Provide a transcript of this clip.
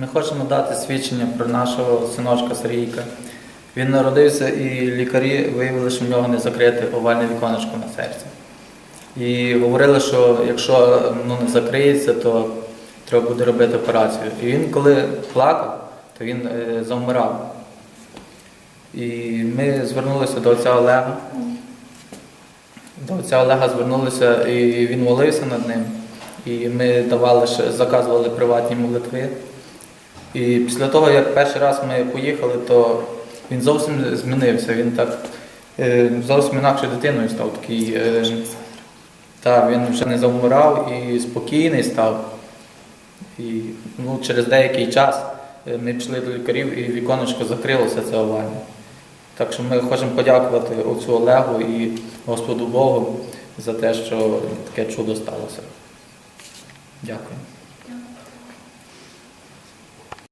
Ми хочемо дати свідчення про нашого синочка Сергійка. Він народився і лікарі виявили, що в нього не закрите овальне віконечко на серці. І говорили, що якщо ну, не закриється, то треба буде робити операцію. І він, коли плакав, то він е, завмирав. І ми звернулися до отця Олега. До отця Олега звернулися, і він молився над ним. І ми давали заказували приватні молитви. І після того, як перший раз ми поїхали, то він зовсім змінився. Він так е, зовсім інакшою дитиною став такий. Е, та, він вже не завмирав і спокійний став. І ну, через деякий час е, ми пішли до лікарів і віконечко закрилося це овальне. Так що ми хочемо подякувати отцю Олегу і Господу Богу за те, що таке чудо сталося. Дякую.